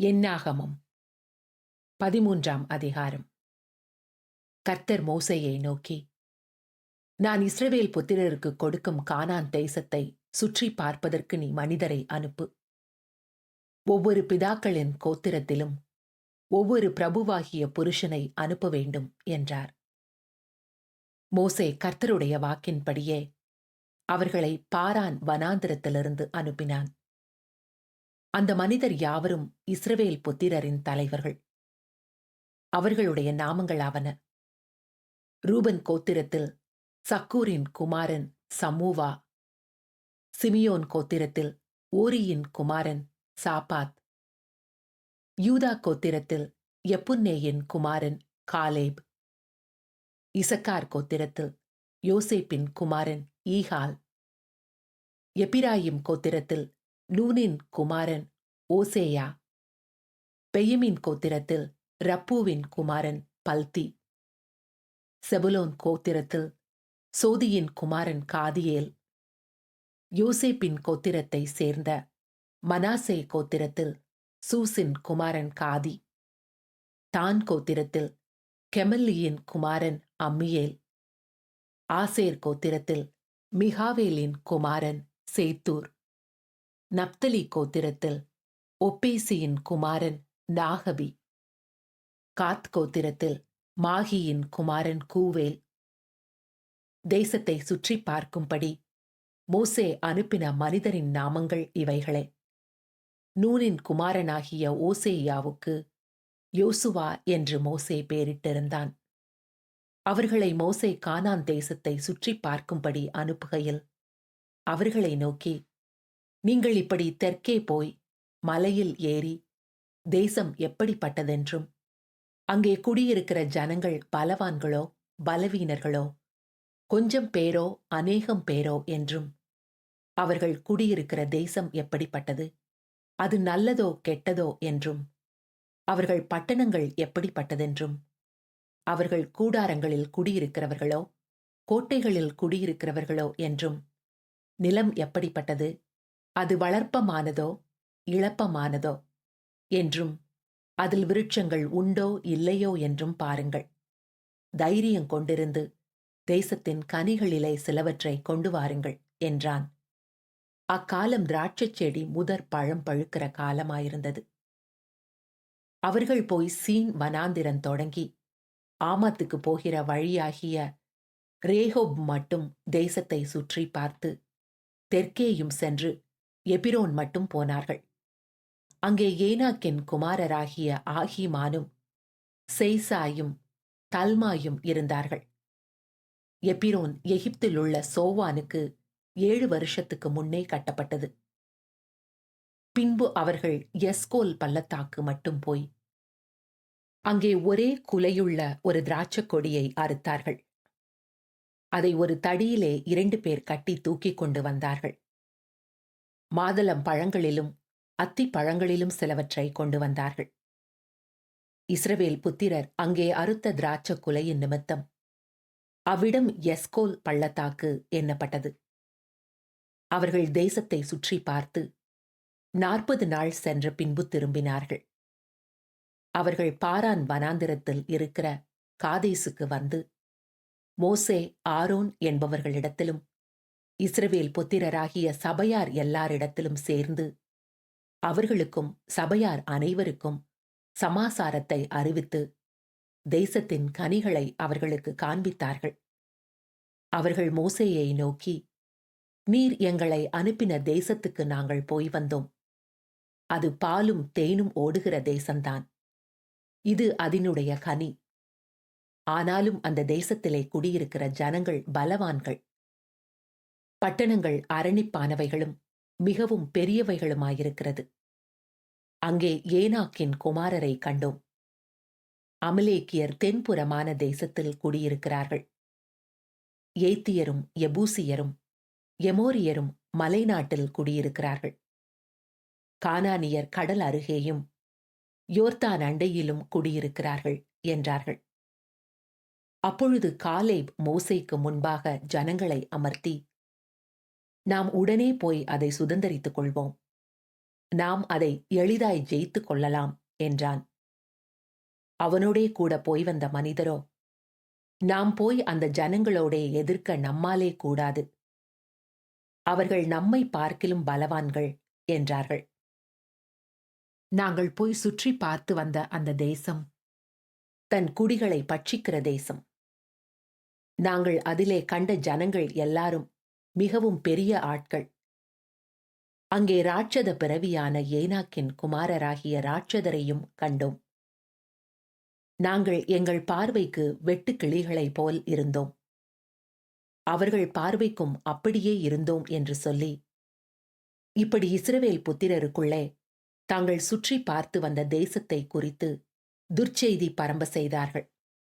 என்னாகமும் பதிமூன்றாம் அதிகாரம். கர்த்தர் மோசையை நோக்கி நான் இஸ்ரவேல் புத்திரருக்கு கொடுக்கும் கானான் தேசத்தை சுற்றி பார்ப்பதற்கு நீ மனிதரை அனுப்பு. ஒவ்வொரு பிதாக்களின் கோத்திரத்திலும் ஒவ்வொரு பிரபுவாகிய புருஷனை அனுப்ப வேண்டும் என்றார். மோசே கர்த்தருடைய வாக்கின்படியே அவர்களை பாரான் வனாந்திரத்திலிருந்து அனுப்பினான். அந்த மனிதர் யாவரும் இஸ்ரவேல் புத்திரரின் தலைவர்கள். அவர்களுடைய நாமங்களாவன. ரூபன் கோத்திரத்தில் சக்கூரின் குமாரன் சமூவா. சிமியோன் கோத்திரத்தில் ஓரியின் குமாரன் சாபாத். யூதா கோத்திரத்தில் எப்புன்னேயின் குமாரன் காலேப். இசக்கார் கோத்திரத்தில் யோசேப்பின் குமாரன் ஈஹால் எப்பிராயிம் கோத்திரத்தில் நூனின் குமாரன் ஓசேயா. பெயமின் கோத்திரத்தில் ரப்பூவின் குமாரன் பல்தி. செபுலோன் கோத்திரத்தில் சோதியின் குமாரன் காதியேல். யோசேப்பின் கோத்திரத்தை சேர்ந்த மனாசே கோத்திரத்தில் சூசின் குமாரன் காதி. தான் கோத்திரத்தில் கெமல்லியின் குமாரன் அம்மியேல். ஆசேர் கோத்திரத்தில் மிகாவேலின் குமாரன் சேத்தூர். நப்தலி கோத்திரத்தில் ஒப்பேசியின் குமாரன் நாகபி. காத் கோத்திரத்தில் மாகியின் குமாரன் கூவேல். தேசத்தை சுற்றி பார்க்கும்படி மோசே அனுப்பின மனிதரின் நாமங்கள் இவைகளே. நூனின் குமாரனாகிய ஓசேயாவுக்கு யோசுவா என்று மோசே பேரிட்டிருந்தான். அவர்களை மோசே கானான் தேசத்தை சுற்றி பார்க்கும்படி அனுப்புகையில் அவர்களை நோக்கி நீங்கள் இப்படி தெற்கே போய் மலையில் ஏறி தேசம் எப்படிப்பட்டதென்றும் அங்கே குடியிருக்கிற ஜனங்கள் பலவான்களோ பலவீனர்களோ கொஞ்சம் பேரோ அநேகம் பேரோ என்றும் அவர்கள் குடியிருக்கிற தேசம் எப்படிப்பட்டது அது நல்லதோ கெட்டதோ என்றும் அவர்கள் பட்டணங்கள் எப்படிப்பட்டதென்றும் அவர்கள் கூடாரங்களில் குடியிருக்கிறவர்களோ கோட்டைகளில் குடியிருக்கிறவர்களோ என்றும் நிலம் எப்படிப்பட்டது அது வளர்ப்பமானதோ இழப்பமானதோ? என்றும் அதில் விருட்சங்கள் உண்டோ இல்லையோ என்றும் பாருங்கள். தைரியம் கொண்டிருந்து தேசத்தின் கனிகளிலே சிலவற்றை கொண்டு வாருங்கள் என்றான். அக்காலம் திராட்சைச் செடி முதற் பழம் பழுக்கிற காலமாயிருந்தது. அவர்கள் போய் சீன் வனாந்திரன் தொடங்கி ஆமத்துக்கு போகிற வழியாகிய ரேஹோப் மட்டும் தேசத்தை சுற்றி பார்த்து தெற்கேயும் சென்று எபிரோன் மட்டும் போனார்கள். அங்கே ஏனாக்கின் குமாரராகிய ஆஹிமானும் செய்சாயும் தல்மாயும் இருந்தார்கள். எபிரோன் எகிப்தில் உள்ள சோவானுக்கு ஏழு வருஷத்துக்கு முன்னே கட்டப்பட்டது. பின்பு அவர்கள் எஸ்கோல் பள்ளத்தாக்கு மட்டும் போய் அங்கே ஒரே குலையுள்ள ஒரு திராட்சக் கொடியை அறுத்தார்கள். அதை ஒரு தடியிலே இரண்டு பேர் கட்டி தூக்கிக் கொண்டு வந்தார்கள். மாதுளம் பழங்களிலும் அத்தி பழங்களிலும் சிலவற்றை கொண்டு வந்தார்கள். இஸ்ரவேல் புத்திரர் அங்கே அறுத்த திராட்ச குலையின் நிமித்தம் அவ்விடம் எஸ்கோல் பள்ளத்தாக்கு எண்ணப்பட்டது. அவர்கள் தேசத்தை சுற்றி பார்த்து நாற்பது நாள் சென்ற பின்பு திரும்பினார்கள். அவர்கள் பாரான் வனாந்திரத்தில் இருக்கிற காதேசுக்கு வந்து மோசே ஆரோன் என்பவர்களிடத்திலும் இஸ்ரவேல் புத்திரராகிய சபையார் எல்லாரிடத்திலும் சேர்ந்து அவர்களுக்கும் சபையார் அனைவருக்கும் சமாசாரத்தை அறிவித்து தேசத்தின் கனிகளை அவர்களுக்கு காண்பித்தார்கள். அவர்கள் மோசேயை நோக்கி நீர் எங்களை அனுப்பின தேசத்துக்கு நாங்கள் போய் வந்தோம். அது பாலும் தேனும் ஓடுகிற தேசம்தான். இது அதனுடைய கனி. ஆனாலும் அந்த தேசத்திலே குடியிருக்கிற ஜனங்கள் பலவான்கள். பட்டணங்கள் அரணிப்பானவைகளும் மிகவும் பெரியவைகளுமாயிருக்கிறது. அங்கே ஏனாக்கின் குமாரரை கண்டோம். அமலேக்கியர் தென்புறமான தேசத்தில் குடியிருக்கிறார்கள். ஏத்தியரும் எபூசியரும் எமோரியரும் மலைநாட்டில் குடியிருக்கிறார்கள். கானானியர் கடல் அருகேயும் யோர்தான் அண்டையிலும் குடியிருக்கிறார்கள் என்றார்கள். அப்பொழுது காலேப் மோசைக்கு முன்பாக ஜனங்களை அமர்த்தி நாம் உடனே போய் அதை சுதந்தரித்துக் கொள்வோம். நாம் அதை எளிதாய் ஜெயித்துக் கொள்ளலாம் என்றான். அவனோடே கூட போய் வந்த மனிதரோ நாம் போய் அந்த ஜனங்களோடே எதிர்க்க நம்மாலே கூடாது. அவர்கள் நம்மை பார்க்கிலும் பலவான்கள் என்றார்கள். நாங்கள் போய் சுற்றி பார்த்து வந்த அந்த தேசம் தன் குடிகளை பட்சிக்கிற தேசம். நாங்கள் அதிலே கண்ட ஜனங்கள் எல்லாரும் மிகவும் பெரிய ஆட்கள். அங்கே ராட்சத பிறவியான ஏனாக்கின் குமாரராகிய ராட்சதரையும் கண்டோம். நாங்கள் எங்கள் பார்வைக்கு வெட்டுக்கிளிகளைப் போல் இருந்தோம். அவர்கள் பார்வைக்கும் அப்படியே இருந்தோம் என்று சொல்லி இப்படி இஸ்ரவேல் புத்திரருக்குள்ளே தாங்கள் சுற்றி பார்த்து வந்த தேசத்தை குறித்து துர்ச்செய்தி பரம்ப செய்தார்கள்.